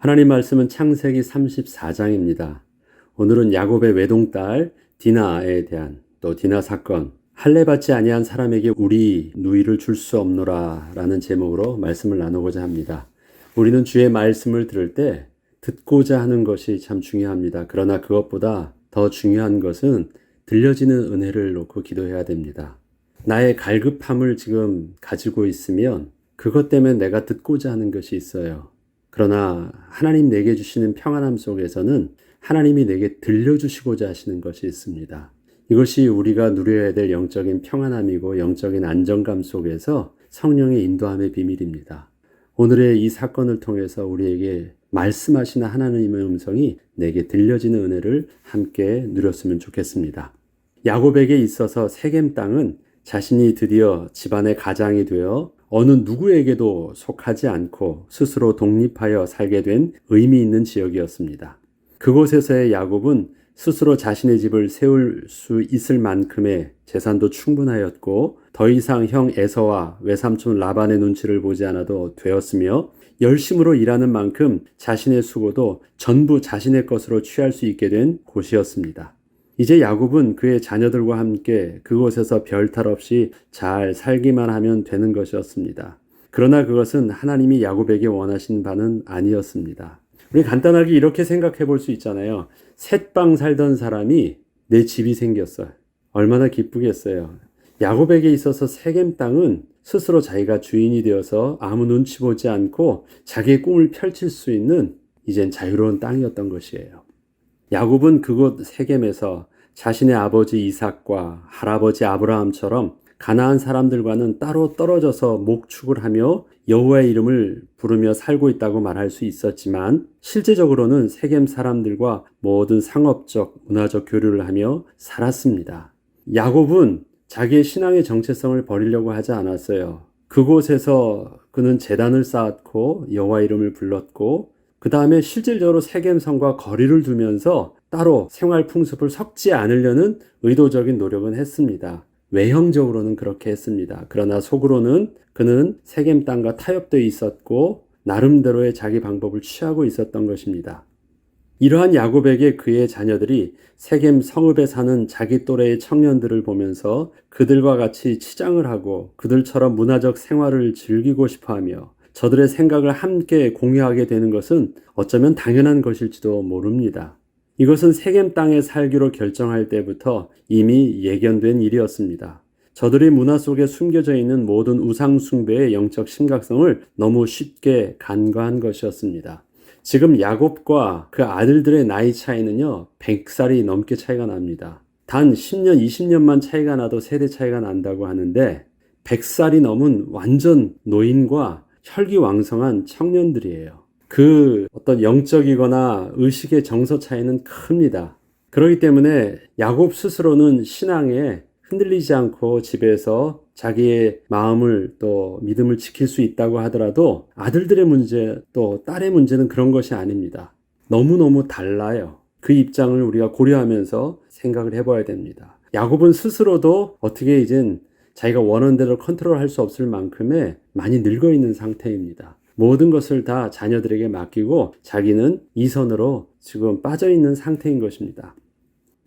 하나님 말씀은 창세기 34장입니다. 오늘은 야곱의 외동딸 디나에 대한 또 디나 사건, 할례 받지 아니한 사람에게 우리 누이를 줄 수 없노라라는 제목으로 말씀을 나누고자 합니다. 우리는 주의 말씀을 들을 때 듣고자 하는 것이 참 중요합니다. 그러나 그것보다 더 중요한 것은 들려지는 은혜를 놓고 기도해야 됩니다. 나의 갈급함을 지금 가지고 있으면 그것 때문에 내가 듣고자 하는 것이 있어요. 그러나 하나님 내게 주시는 평안함 속에서는 하나님이 내게 들려주시고자 하시는 것이 있습니다. 이것이 우리가 누려야 될 영적인 평안함이고 영적인 안정감 속에서 성령의 인도함의 비밀입니다. 오늘의 이 사건을 통해서 우리에게 말씀하시는 하나님의 음성이 내게 들려지는 은혜를 함께 누렸으면 좋겠습니다. 야곱에게 있어서 세겜 땅은 자신이 드디어 집안의 가장이 되어 어느 누구에게도 속하지 않고 스스로 독립하여 살게 된 의미 있는 지역이었습니다. 그곳에서의 야곱은 스스로 자신의 집을 세울 수 있을 만큼의 재산도 충분하였고 더 이상 형 에서와 외삼촌 라반의 눈치를 보지 않아도 되었으며 열심으로 일하는 만큼 자신의 수고도 전부 자신의 것으로 취할 수 있게 된 곳이었습니다. 이제 야곱은 그의 자녀들과 함께 그곳에서 별 탈 없이 잘 살기만 하면 되는 것이었습니다. 그러나 그것은 하나님이 야곱에게 원하신 바는 아니었습니다. 우리 간단하게 이렇게 생각해 볼 수 있잖아요. 셋방 살던 사람이 내 집이 생겼어요. 얼마나 기쁘겠어요. 야곱에게 있어서 세겜 땅은 스스로 자기가 주인이 되어서 아무 눈치 보지 않고 자기의 꿈을 펼칠 수 있는 이젠 자유로운 땅이었던 것이에요. 야곱은 그곳 세겜에서 자신의 아버지 이삭과 할아버지 아브라함처럼 가나안 사람들과는 따로 떨어져서 목축을 하며 여호와의 이름을 부르며 살고 있다고 말할 수 있었지만 실제적으로는 세겜 사람들과 모든 상업적, 문화적 교류를 하며 살았습니다. 야곱은 자기의 신앙의 정체성을 버리려고 하지 않았어요. 그곳에서 그는 재단을 쌓았고 여호와 이름을 불렀고 그 다음에 실질적으로 세겜성과 거리를 두면서 따로 생활 풍습을 섞지 않으려는 의도적인 노력은 했습니다. 외형적으로는 그렇게 했습니다. 그러나 속으로는 그는 세겜 땅과 타협되어 있었고 나름대로의 자기 방법을 취하고 있었던 것입니다. 이러한 야곱에게 그의 자녀들이 세겜 성읍에 사는 자기 또래의 청년들을 보면서 그들과 같이 치장을 하고 그들처럼 문화적 생활을 즐기고 싶어 하며 저들의 생각을 함께 공유하게 되는 것은 어쩌면 당연한 것일지도 모릅니다. 이것은 세겜 땅에 살기로 결정할 때부터 이미 예견된 일이었습니다. 저들의 문화 속에 숨겨져 있는 모든 우상숭배의 영적 심각성을 너무 쉽게 간과한 것이었습니다. 지금 야곱과 그 아들들의 나이 차이는요, 100살이 넘게 차이가 납니다. 단 10년, 20년만 차이가 나도 세대 차이가 난다고 하는데, 100살이 넘은 완전 노인과 혈기왕성한 청년들이에요. 그 어떤 영적이거나 의식의 정서 차이는 큽니다. 그렇기 때문에 야곱 스스로는 신앙에 흔들리지 않고 집에서 자기의 마음을 또 믿음을 지킬 수 있다고 하더라도 아들들의 문제 또 딸의 문제는 그런 것이 아닙니다. 너무너무 달라요. 그 입장을 우리가 고려하면서 생각을 해봐야 됩니다. 야곱은 스스로도 어떻게 이젠 자기가 원하는 대로 컨트롤할 수 없을 만큼의 많이 늙어 있는 상태입니다. 모든 것을 다 자녀들에게 맡기고 자기는 이선으로 지금 빠져 있는 상태인 것입니다.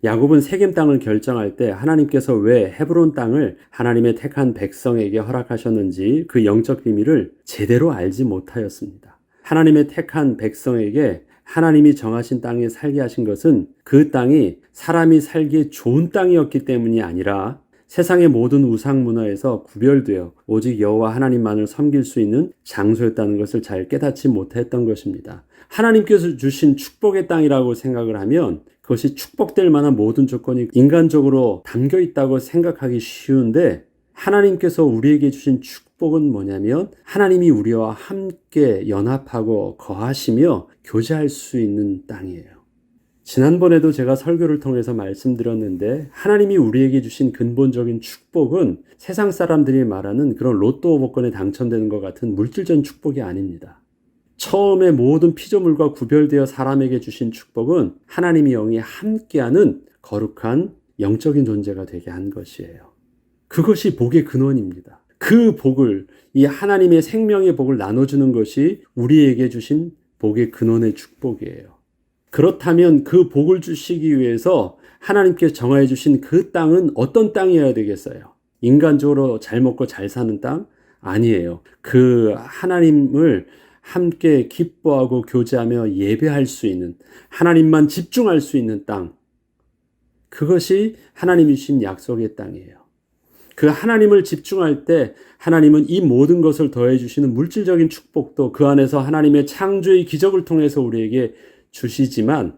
야곱은 세겜 땅을 결정할 때 하나님께서 왜 헤브론 땅을 하나님의 택한 백성에게 허락하셨는지 그 영적 비밀을 제대로 알지 못하였습니다. 하나님의 택한 백성에게 하나님이 정하신 땅에 살게 하신 것은 그 땅이 사람이 살기에 좋은 땅이었기 때문이 아니라 세상의 모든 우상 문화에서 구별되어 오직 여호와 하나님만을 섬길 수 있는 장소였다는 것을 잘 깨닫지 못했던 것입니다. 하나님께서 주신 축복의 땅이라고 생각을 하면 그것이 축복될 만한 모든 조건이 인간적으로 담겨 있다고 생각하기 쉬운데 하나님께서 우리에게 주신 축복은 뭐냐면 하나님이 우리와 함께 연합하고 거하시며 교제할 수 있는 땅이에요. 지난번에도 제가 설교를 통해서 말씀드렸는데 하나님이 우리에게 주신 근본적인 축복은 세상 사람들이 말하는 그런 로또 복권에 당첨되는 것 같은 물질적 축복이 아닙니다. 처음에 모든 피조물과 구별되어 사람에게 주신 축복은 하나님이 영이 함께하는 거룩한 영적인 존재가 되게 한 것이에요. 그것이 복의 근원입니다. 그 복을 이 하나님의 생명의 복을 나눠주는 것이 우리에게 주신 복의 근원의 축복이에요. 그렇다면 그 복을 주시기 위해서 하나님께 정하여 주신 그 땅은 어떤 땅이어야 되겠어요? 인간적으로 잘 먹고 잘 사는 땅? 아니에요. 그 하나님을 함께 기뻐하고 교제하며 예배할 수 있는 하나님만 집중할 수 있는 땅. 그것이 하나님이 주신 약속의 땅이에요. 그 하나님을 집중할 때 하나님은 이 모든 것을 더해 주시는 물질적인 축복도 그 안에서 하나님의 창조의 기적을 통해서 우리에게 주시지만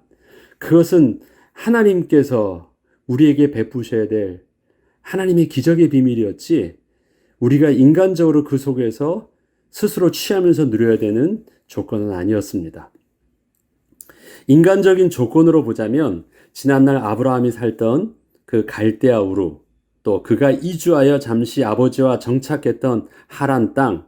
그것은 하나님께서 우리에게 베푸셔야 될 하나님의 기적의 비밀이었지 우리가 인간적으로 그 속에서 스스로 취하면서 누려야 되는 조건은 아니었습니다. 인간적인 조건으로 보자면 지난날 아브라함이 살던 그 갈대아 우루 또 그가 이주하여 잠시 아버지와 정착했던 하란 땅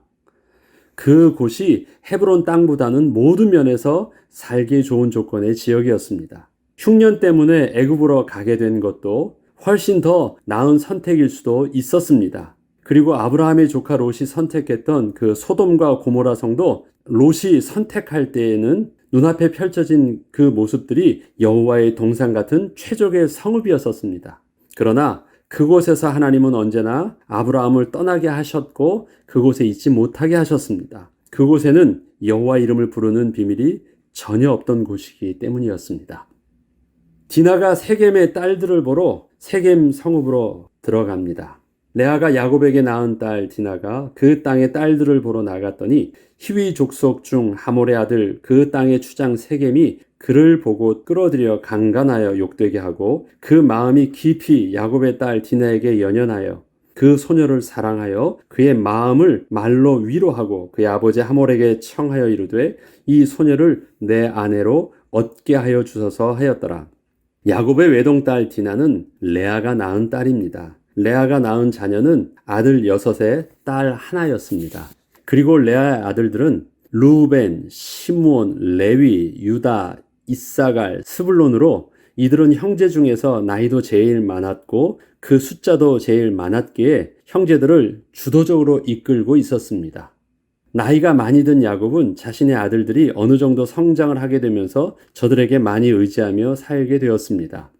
그곳이 헤브론 땅보다는 모든 면에서 살기 좋은 조건의 지역이었습니다. 흉년 때문에 애굽으로 가게 된 것도 훨씬 더 나은 선택일 수도 있었습니다. 그리고 아브라함의 조카 롯이 선택했던 그 소돔과 고모라 성도 롯이 선택할 때에는 눈앞에 펼쳐진 그 모습들이 여호와의 동상 같은 최적의 성읍이었었습니다. 그러나 그곳에서 하나님은 언제나 아브라함을 떠나게 하셨고 그곳에 있지 못하게 하셨습니다. 그곳에는 여호와 이름을 부르는 비밀이 전혀 없던 곳이기 때문이었습니다. 디나가 세겜의 딸들을 보러 세겜 성읍으로 들어갑니다. 레아가 야곱에게 낳은 딸 디나가 그 땅의 딸들을 보러 나갔더니 히위 족속 중 하몰의 아들 그 땅의 추장 세겜이 그를 보고 끌어들여 강간하여 욕되게 하고 그 마음이 깊이 야곱의 딸 디나에게 연연하여 그 소녀를 사랑하여 그의 마음을 말로 위로하고 그의 아버지 하몰에게 청하여 이르되 이 소녀를 내 아내로 얻게 하여 주소서 하였더라. 야곱의 외동딸 디나는 레아가 낳은 딸입니다. 레아가 낳은 자녀는 아들 여섯에 딸 하나였습니다. 그리고 레아의 아들들은 루벤, 시므온, 레위, 유다, 이사갈, 스불론으로 이들은 형제 중에서 나이도 제일 많았고 그 숫자도 제일 많았기에 형제들을 주도적으로 이끌고 있었습니다. 나이가 많이 든 야곱은 자신의 아들들이 어느 정도 성장을 하게 되면서 저들에게 많이 의지하며 살게 되었습니다.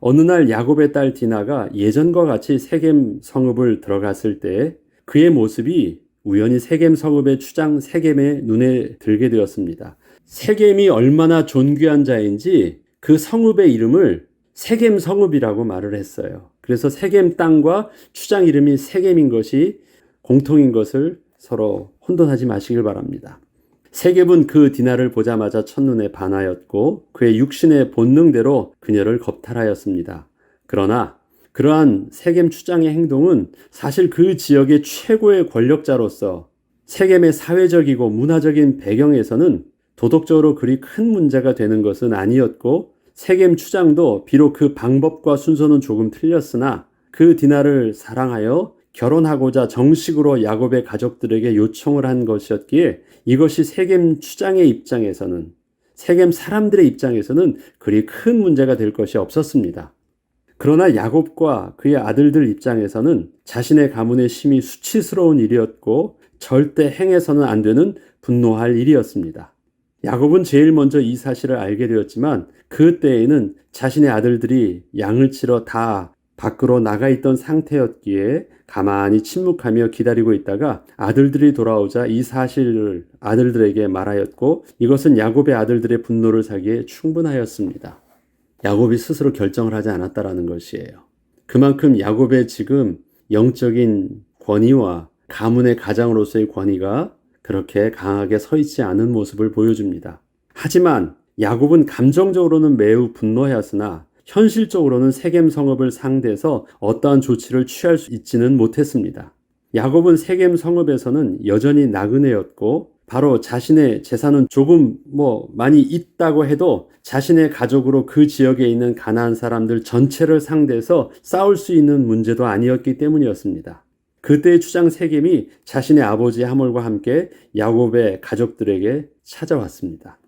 어느 날 야곱의 딸 디나가 예전과 같이 세겜 성읍을 들어갔을 때 그의 모습이 우연히 세겜 성읍의 추장 세겜의 눈에 들게 되었습니다. 세겜이 얼마나 존귀한 자인지 그 성읍의 이름을 세겜 성읍이라고 말을 했어요. 그래서 세겜 땅과 추장 이름이 세겜인 것이 공통인 것을 서로 혼돈하지 마시길 바랍니다. 세겜은 그 디나를 보자마자 첫눈에 반하였고 그의 육신의 본능대로 그녀를 겁탈하였습니다. 그러나 그러한 세겜 추장의 행동은 사실 그 지역의 최고의 권력자로서 세겜의 사회적이고 문화적인 배경에서는 도덕적으로 그리 큰 문제가 되는 것은 아니었고 세겜 추장도 비록 그 방법과 순서는 조금 틀렸으나 그 디나를 사랑하여 결혼하고자 정식으로 야곱의 가족들에게 요청을 한 것이었기에 이것이 세겜 추장의 입장에서는 세겜 사람들의 입장에서는 그리 큰 문제가 될 것이 없었습니다. 그러나 야곱과 그의 아들들 입장에서는 자신의 가문의 심히 수치스러운 일이었고 절대 행해서는 안 되는 분노할 일이었습니다. 야곱은 제일 먼저 이 사실을 알게 되었지만 그때에는 자신의 아들들이 양을 치러 다 밖으로 나가 있던 상태였기에 가만히 침묵하며 기다리고 있다가 아들들이 돌아오자 이 사실을 아들들에게 말하였고 이것은 야곱의 아들들의 분노를 사기에 충분하였습니다. 야곱이 스스로 결정을 하지 않았다라는 것이에요. 그만큼 야곱의 지금 영적인 권위와 가문의 가장으로서의 권위가 그렇게 강하게 서 있지 않은 모습을 보여줍니다. 하지만 야곱은 감정적으로는 매우 분노하였으나 현실적으로는 세겜 성읍을 상대해서 어떠한 조치를 취할 수 있지는 못했습니다. 야곱은 세겜 성읍에서는 여전히 나그네였고 바로 자신의 재산은 조금 뭐 많이 있다고 해도 자신의 가족으로 그 지역에 있는 가난한 사람들 전체를 상대해서 싸울 수 있는 문제도 아니었기 때문이었습니다. 그때의 추장 세겜이 자신의 아버지 하몰과 함께 야곱의 가족들에게 찾아왔습니다.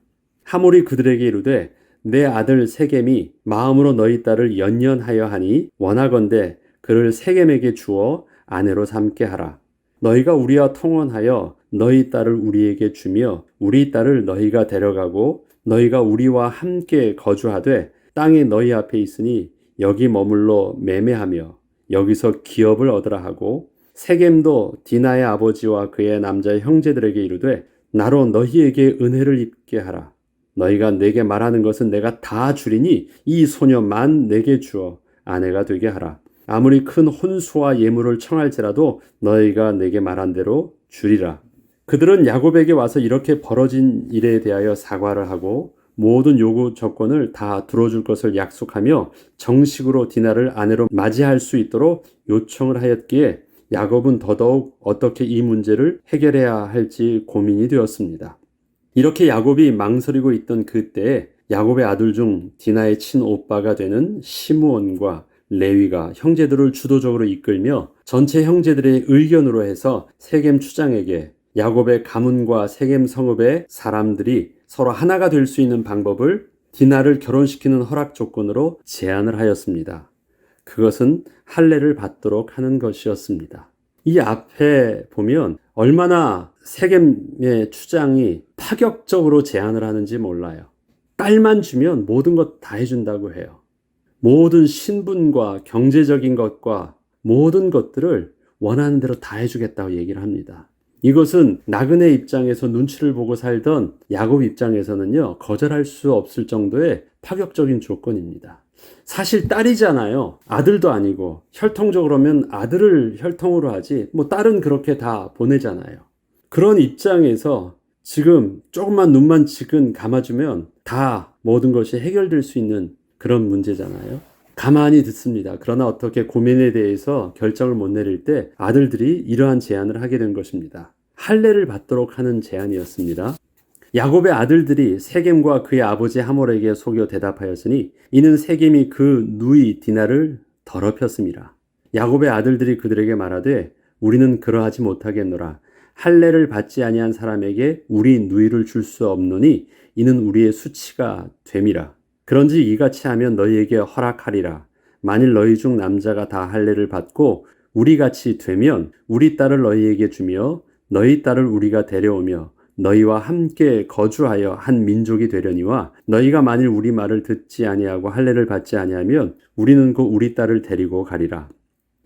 하몰이 그들에게 이르되 내 아들 세겜이 마음으로 너희 딸을 연연하여 하니 원하건대 그를 세겜에게 주어 아내로 삼게 하라. 너희가 우리와 통원하여 너희 딸을 우리에게 주며 우리 딸을 너희가 데려가고 너희가 우리와 함께 거주하되 땅이 너희 앞에 있으니 여기 머물러 매매하며 여기서 기업을 얻으라 하고 세겜도 디나의 아버지와 그의 남자 형제들에게 이르되 나로 너희에게 은혜를 입게 하라. 너희가 내게 말하는 것은 내가 다 주리니 이 소녀만 내게 주어 아내가 되게 하라 아무리 큰 혼수와 예물을 청할지라도 너희가 내게 말한 대로 주리라 그들은 야곱에게 와서 이렇게 벌어진 일에 대하여 사과를 하고 모든 요구 조건을 다 들어줄 것을 약속하며 정식으로 디나를 아내로 맞이할 수 있도록 요청을 하였기에 야곱은 더더욱 어떻게 이 문제를 해결해야 할지 고민이 되었습니다. 이렇게 야곱이 망설이고 있던 그때에 야곱의 아들 중 디나의 친오빠가 되는 시므온과 레위가 형제들을 주도적으로 이끌며 전체 형제들의 의견으로 해서 세겜 추장에게 야곱의 가문과 세겜 성읍의 사람들이 서로 하나가 될 수 있는 방법을 디나를 결혼시키는 허락 조건으로 제안을 하였습니다. 그것은 할례를 받도록 하는 것이었습니다. 이 앞에 보면 얼마나 세겜의 추장이 파격적으로 제안을 하는지 몰라요. 딸만 주면 모든 것 다 해준다고 해요. 모든 신분과 경제적인 것과 모든 것들을 원하는 대로 다 해주겠다고 얘기를 합니다. 이것은 나그네 입장에서 눈치를 보고 살던 야곱 입장에서는요, 거절할 수 없을 정도의 파격적인 조건입니다. 사실 딸이잖아요. 아들도 아니고, 혈통적으로면 아들을 혈통으로 하지, 뭐 딸은 그렇게 다 보내잖아요. 그런 입장에서 지금 조금만 눈만 지근 감아주면 다 모든 것이 해결될 수 있는 그런 문제잖아요. 가만히 듣습니다. 그러나 어떻게 고민에 대해서 결정을 못 내릴 때 아들들이 이러한 제안을 하게 된 것입니다. 할례를 받도록 하는 제안이었습니다. 야곱의 아들들이 세겜과 그의 아버지 하몰에게 속여 대답하였으니 이는 세겜이 그 누이 디나를 더럽혔습니다. 야곱의 아들들이 그들에게 말하되 우리는 그러하지 못하겠노라. 할례를 받지 아니한 사람에게 우리 누이를 줄 수 없노니 이는 우리의 수치가 됨이라. 그런지 이같이 하면 너희에게 허락하리라. 만일 너희 중 남자가 다 할례를 받고 우리 같이 되면 우리 딸을 너희에게 주며 너희 딸을 우리가 데려오며 너희와 함께 거주하여 한 민족이 되려니와 너희가 만일 우리 말을 듣지 아니하고 할례를 받지 아니하면 우리는 그 우리 딸을 데리고 가리라.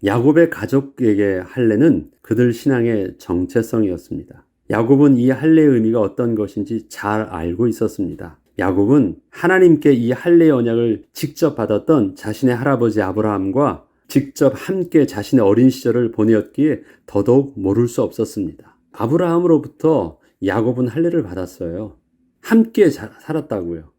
야곱의 가족에게 할례는 그들 신앙의 정체성이었습니다. 야곱은 이 할례의 의미가 어떤 것인지 잘 알고 있었습니다. 야곱은 하나님께 이 할례 언약을 직접 받았던 자신의 할아버지 아브라함과 직접 함께 자신의 어린 시절을 보내었기에 더더욱 모를 수 없었습니다. 아브라함으로부터 야곱은 할례를 받았어요. 함께 자, 살았다고요.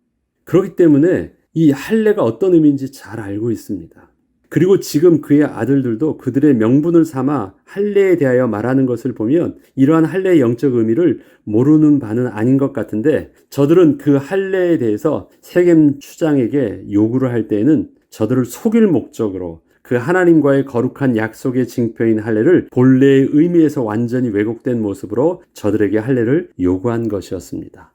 그렇기 때문에 이 할례가 어떤 의미인지 잘 알고 있습니다. 그리고 지금 그의 아들들도 그들의 명분을 삼아 할례에 대하여 말하는 것을 보면 이러한 할례의 영적 의미를 모르는 바는 아닌 것 같은데 저들은 그 할례에 대해서 세겜 추장에게 요구를 할 때에는 저들을 속일 목적으로 그 하나님과의 거룩한 약속의 징표인 할례를 본래의 의미에서 완전히 왜곡된 모습으로 저들에게 할례를 요구한 것이었습니다.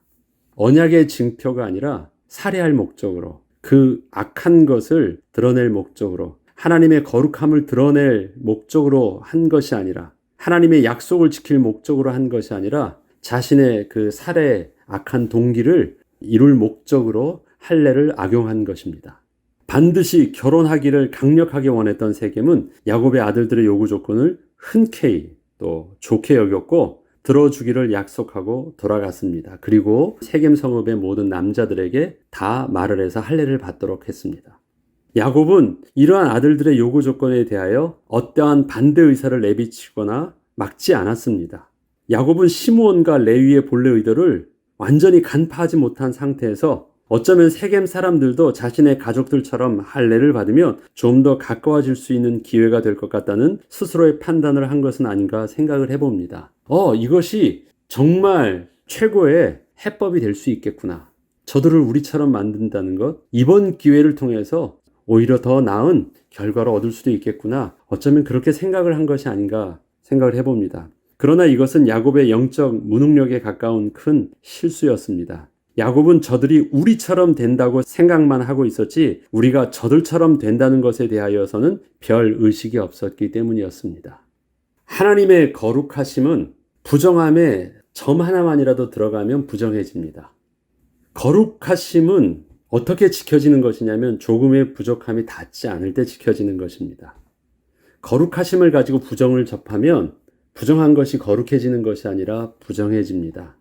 언약의 징표가 아니라 살해할 목적으로 그 악한 것을 드러낼 목적으로 하나님의 거룩함을 드러낼 목적으로 한 것이 아니라 하나님의 약속을 지킬 목적으로 한 것이 아니라 자신의 그 살해 악한 동기를 이룰 목적으로 할례를 악용한 것입니다. 반드시 결혼하기를 강력하게 원했던 세겜은 야곱의 아들들의 요구 조건을 흔쾌히 또 좋게 여겼고 들어주기를 약속하고 돌아갔습니다. 그리고 세겜 성읍의 모든 남자들에게 다 말을 해서 할례를 받도록 했습니다. 야곱은 이러한 아들들의 요구 조건에 대하여 어떠한 반대 의사를 내비치거나 막지 않았습니다. 야곱은 시므온과 레위의 본래 의도를 완전히 간파하지 못한 상태에서 어쩌면 세겜 사람들도 자신의 가족들처럼 할례를 받으면 좀 더 가까워질 수 있는 기회가 될 것 같다는 스스로의 판단을 한 것은 아닌가 생각을 해봅니다. 어, 이것이 정말 최고의 해법이 될 수 있겠구나. 저들을 우리처럼 만든다는 것, 이번 기회를 통해서 오히려 더 나은 결과를 얻을 수도 있겠구나. 어쩌면 그렇게 생각을 한 것이 아닌가 생각을 해봅니다. 그러나 이것은 야곱의 영적 무능력에 가까운 큰 실수였습니다. 야곱은 저들이 우리처럼 된다고 생각만 하고 있었지 우리가 저들처럼 된다는 것에 대하여서는 별 의식이 없었기 때문이었습니다. 하나님의 거룩하심은 부정함에 점 하나만이라도 들어가면 부정해집니다. 거룩하심은 어떻게 지켜지는 것이냐면 조금의 부족함이 닿지 않을 때 지켜지는 것입니다. 거룩하심을 가지고 부정을 접하면 부정한 것이 거룩해지는 것이 아니라 부정해집니다.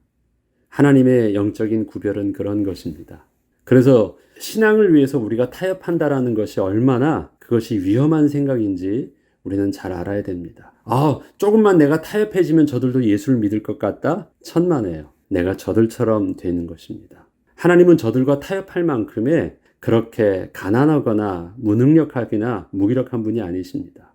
하나님의 영적인 구별은 그런 것입니다. 그래서 신앙을 위해서 우리가 타협한다라는 것이 얼마나 그것이 위험한 생각인지 우리는 잘 알아야 됩니다. 아, 조금만 내가 타협해지면 저들도 예수를 믿을 것 같다? 천만에요. 내가 저들처럼 되는 것입니다. 하나님은 저들과 타협할 만큼의 그렇게 가난하거나 무능력하거나 무기력한 분이 아니십니다.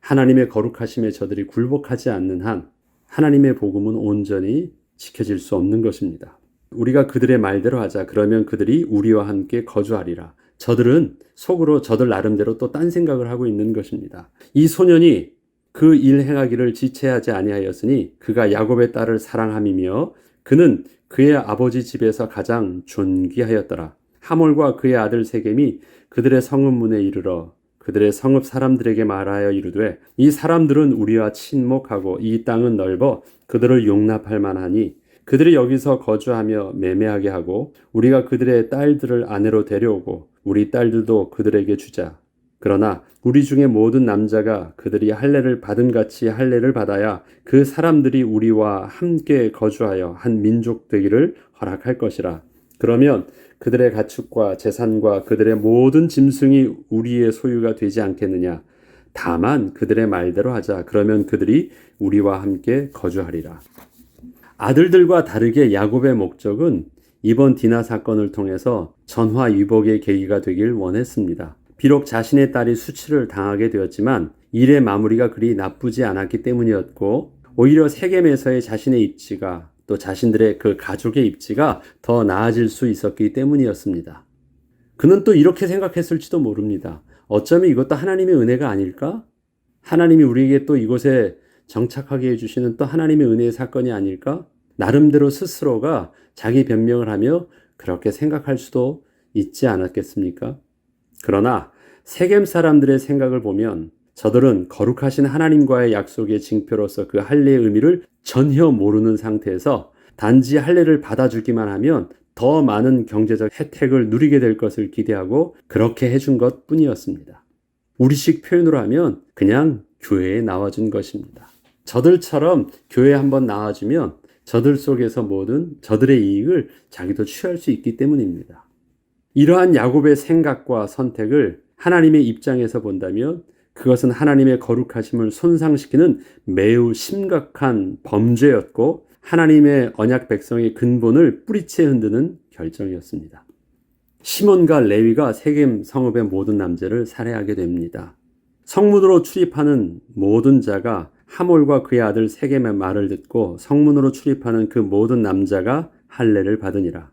하나님의 거룩하심에 저들이 굴복하지 않는 한 하나님의 복음은 온전히 지켜질 수 없는 것입니다. 우리가 그들의 말대로 하자. 그러면 그들이 우리와 함께 거주하리라. 저들은 속으로 저들 나름대로 또 딴 생각을 하고 있는 것입니다. 이 소년이 그 일 행하기를 지체하지 아니하였으니 그가 야곱의 딸을 사랑함이며 그는 그의 아버지 집에서 가장 존귀하였더라. 하몰과 그의 아들 세겜이 그들의 성읍문에 이르러 그들의 성읍 사람들에게 말하여 이르되 이 사람들은 우리와 친목하고 이 땅은 넓어 그들을 용납할 만하니 그들이 여기서 거주하며 매매하게 하고 우리가 그들의 딸들을 아내로 데려오고 우리 딸들도 그들에게 주자. 그러나 우리 중에 모든 남자가 그들이 할례를 받은 같이 할례를 받아야 그 사람들이 우리와 함께 거주하여 한 민족 되기를 허락할 것이라. 그러면 그들의 가축과 재산과 그들의 모든 짐승이 우리의 소유가 되지 않겠느냐. 다만 그들의 말대로 하자. 그러면 그들이 우리와 함께 거주하리라. 아들들과 다르게 야곱의 목적은 이번 디나 사건을 통해서 전화 위복의 계기가 되길 원했습니다. 비록 자신의 딸이 수치를 당하게 되었지만 일의 마무리가 그리 나쁘지 않았기 때문이었고 오히려 세겜에서의 자신의 입지가 또 자신들의 그 가족의 입지가 더 나아질 수 있었기 때문이었습니다. 그는 또 이렇게 생각했을지도 모릅니다. 어쩌면 이것도 하나님의 은혜가 아닐까? 하나님이 우리에게 또 이곳에 정착하게 해주시는 또 하나님의 은혜의 사건이 아닐까? 나름대로 스스로가 자기 변명을 하며 그렇게 생각할 수도 있지 않았겠습니까? 그러나 세겜 사람들의 생각을 보면 저들은 거룩하신 하나님과의 약속의 징표로서 그 할례의 의미를 전혀 모르는 상태에서 단지 할례를 받아주기만 하면 더 많은 경제적 혜택을 누리게 될 것을 기대하고 그렇게 해준 것 뿐이었습니다. 우리식 표현으로 하면 그냥 교회에 나와준 것입니다. 저들처럼 교회에 한번 나와주면 저들 속에서 모든 저들의 이익을 자기도 취할 수 있기 때문입니다. 이러한 야곱의 생각과 선택을 하나님의 입장에서 본다면 그것은 하나님의 거룩하심을 손상시키는 매우 심각한 범죄였고 하나님의 언약 백성의 근본을 뿌리채 흔드는 결정이었습니다. 시몬과 레위가 세겜 성읍의 모든 남자를 살해하게 됩니다. 성문으로 출입하는 모든 자가 하몰과 그의 아들 세겜의 말을 듣고 성문으로 출입하는 그 모든 남자가 할례를 받으니라.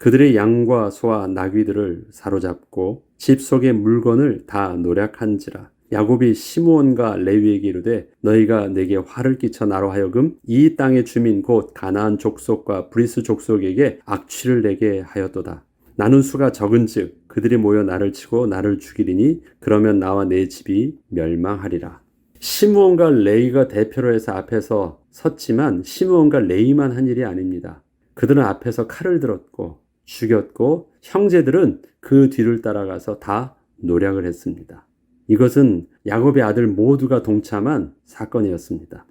그들의 양과 소와 나귀들을 사로잡고 집 속의 물건을 다 노력한지라 야곱이 시므온과 레위에게 이르되 너희가 내게 화를 끼쳐 나로 하여금 이 땅의 주민 곧 가나안 족속과 브리스 족속에게 악취를 내게 하였도다. 나는 수가 적은즉 그들이 모여 나를 치고 나를 죽이리니 그러면 나와 내 집이 멸망하리라. 시므온과 레이가 대표로 해서 앞에서 섰지만 시므온과 레이만 한 일이 아닙니다. 그들은 앞에서 칼을 들었고 죽였고 형제들은 그 뒤를 따라가서 다 노력을 했습니다. 이것은 야곱의 아들 모두가 동참한 사건이었습니다.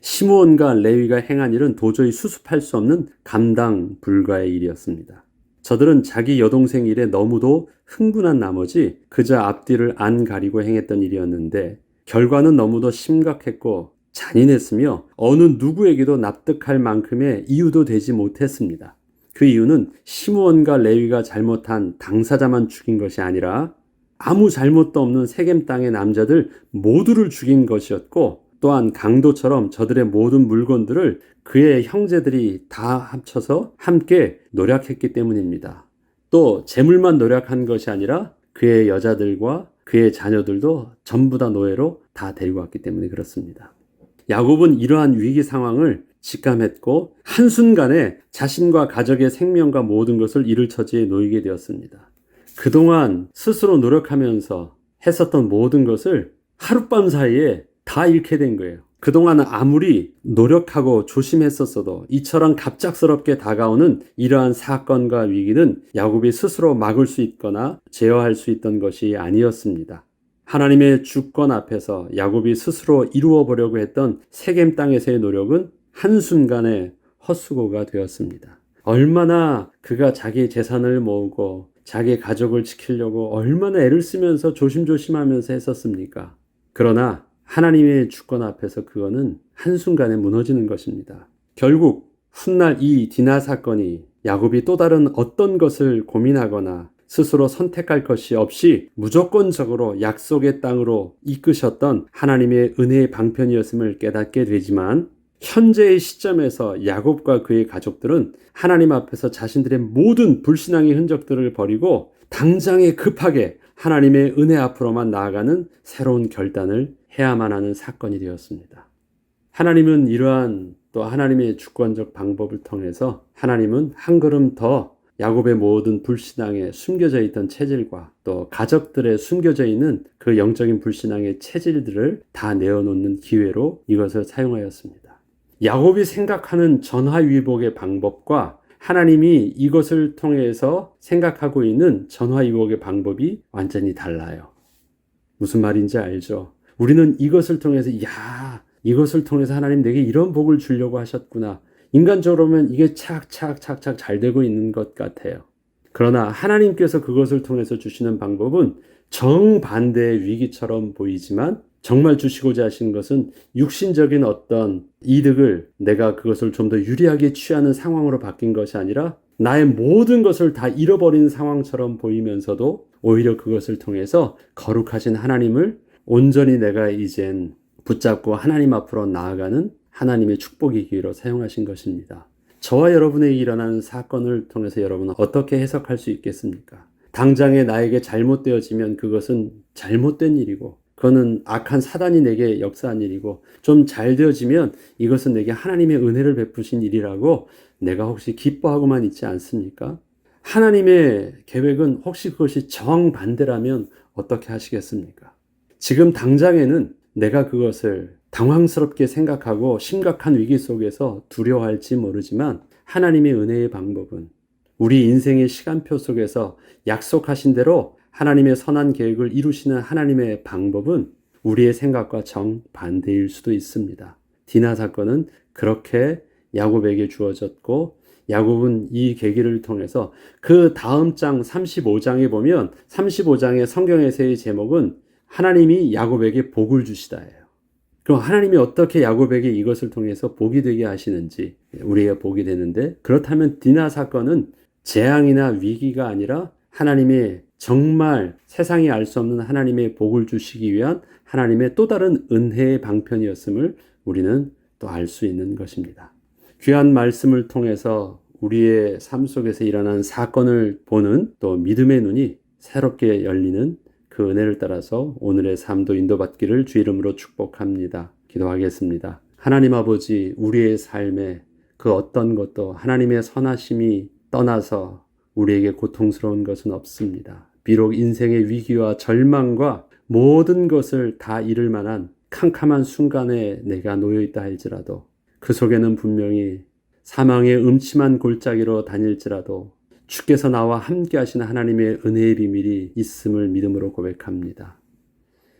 시므온과 레위가 행한 일은 도저히 수습할 수 없는 감당 불가의 일이었습니다. 저들은 자기 여동생 일에 너무도 흥분한 나머지 그저 앞뒤를 안 가리고 행했던 일이었는데 결과는 너무도 심각했고 잔인했으며 어느 누구에게도 납득할 만큼의 이유도 되지 못했습니다. 그 이유는 시므온과 레위가 잘못한 당사자만 죽인 것이 아니라 아무 잘못도 없는 세겜 땅의 남자들 모두를 죽인 것이었고 또한 강도처럼 저들의 모든 물건들을 그의 형제들이 다 합쳐서 함께 노력했기 때문입니다. 또 재물만 노력한 것이 아니라 그의 여자들과 그의 자녀들도 전부 다 노예로 다 데리고 왔기 때문에 그렇습니다. 야곱은 이러한 위기 상황을 직감했고 한순간에 자신과 가족의 생명과 모든 것을 잃을 처지에 놓이게 되었습니다. 그동안 스스로 노력하면서 했었던 모든 것을 하룻밤 사이에 다 잃게 된 거예요. 그동안 아무리 노력하고 조심했었어도 이처럼 갑작스럽게 다가오는 이러한 사건과 위기는 야곱이 스스로 막을 수 있거나 제어할 수 있던 것이 아니었습니다. 하나님의 주권 앞에서 야곱이 스스로 이루어 보려고 했던 세겜 땅에서의 노력은 한순간에 헛수고가 되었습니다. 얼마나 그가 자기 재산을 모으고 자기 가족을 지키려고 얼마나 애를 쓰면서 조심조심하면서 했었습니까? 그러나 하나님의 주권 앞에서 그거는 한순간에 무너지는 것입니다. 결국 훗날 이 디나 사건이 야곱이 또 다른 어떤 것을 고민하거나 스스로 선택할 것이 없이 무조건적으로 약속의 땅으로 이끄셨던 하나님의 은혜의 방편이었음을 깨닫게 되지만 현재의 시점에서 야곱과 그의 가족들은 하나님 앞에서 자신들의 모든 불신앙의 흔적들을 버리고 당장에 급하게 하나님의 은혜 앞으로만 나아가는 새로운 결단을 해야만 하는 사건이 되었습니다. 하나님은 이러한 또 하나님의 주권적 방법을 통해서 하나님은 한 걸음 더 야곱의 모든 불신앙에 숨겨져 있던 체질과 또 가족들의 숨겨져 있는 그 영적인 불신앙의 체질들을 다 내어놓는 기회로 이것을 사용하였습니다. 야곱이 생각하는 전화위복의 방법과 하나님이 이것을 통해서 생각하고 있는 전화위복의 방법이 완전히 달라요. 무슨 말인지 알죠? 우리는 이것을 통해서, 야, 이것을 통해서 하나님 내게 이런 복을 주려고 하셨구나. 인간적으로는 이게 착착착착 잘 되고 있는 것 같아요. 그러나 하나님께서 그것을 통해서 주시는 방법은 정반대의 위기처럼 보이지만 정말 주시고자 하신 것은 육신적인 어떤 이득을 내가 그것을 좀 더 유리하게 취하는 상황으로 바뀐 것이 아니라 나의 모든 것을 다 잃어버린 상황처럼 보이면서도 오히려 그것을 통해서 거룩하신 하나님을 온전히 내가 이젠 붙잡고 하나님 앞으로 나아가는 하나님의 축복의 기회로 사용하신 것입니다. 저와 여러분에게 일어나는 사건을 통해서 여러분은 어떻게 해석할 수 있겠습니까? 당장에 나에게 잘못되어지면 그것은 잘못된 일이고 그거는 악한 사단이 내게 역사한 일이고 좀 잘 되어지면 이것은 내게 하나님의 은혜를 베푸신 일이라고 내가 혹시 기뻐하고만 있지 않습니까? 하나님의 계획은 혹시 그것이 정반대라면 어떻게 하시겠습니까? 지금 당장에는 내가 그것을 당황스럽게 생각하고 심각한 위기 속에서 두려워할지 모르지만 하나님의 은혜의 방법은 우리 인생의 시간표 속에서 약속하신 대로 하나님의 선한 계획을 이루시는 하나님의 방법은 우리의 생각과 정반대일 수도 있습니다. 디나 사건은 그렇게 야곱에게 주어졌고 야곱은 이 계기를 통해서 그 다음 장 35장에 보면 35장의 성경에서의 제목은 하나님이 야곱에게 복을 주시다예요. 그럼 하나님이 어떻게 야곱에게 이것을 통해서 복이 되게 하시는지 우리가 보게 되는데 그렇다면 디나 사건은 재앙이나 위기가 아니라 하나님의 정말 세상이 알 수 없는 하나님의 복을 주시기 위한 하나님의 또 다른 은혜의 방편이었음을 우리는 또 알 수 있는 것입니다. 귀한 말씀을 통해서 우리의 삶 속에서 일어난 사건을 보는 또 믿음의 눈이 새롭게 열리는 그 은혜를 따라서 오늘의 삶도 인도받기를 주 이름으로 축복합니다. 기도하겠습니다. 하나님 아버지, 우리의 삶에 그 어떤 것도 하나님의 선하심이 떠나서 우리에게 고통스러운 것은 없습니다. 비록 인생의 위기와 절망과 모든 것을 다 잃을 만한 캄캄한 순간에 내가 놓여 있다 할지라도 그 속에는 분명히 사망의 음침한 골짜기로 다닐지라도 주께서 나와 함께 하시는 하나님의 은혜의 비밀이 있음을 믿음으로 고백합니다.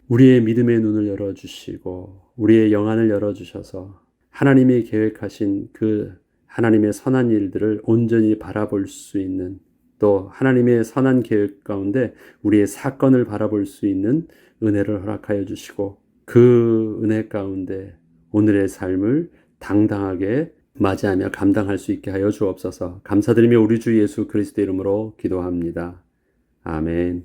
우리의 믿음의 눈을 열어주시고 우리의 영안을 열어주셔서 하나님이 계획하신 그 하나님의 선한 일들을 온전히 바라볼 수 있는 또 하나님의 선한 계획 가운데 우리의 사건을 바라볼 수 있는 은혜를 허락하여 주시고 그 은혜 가운데 오늘의 삶을 당당하게 맞이하며 감당할 수 있게 하여 주옵소서 감사드리며 우리 주 예수 그리스도 이름으로 기도합니다. 아멘.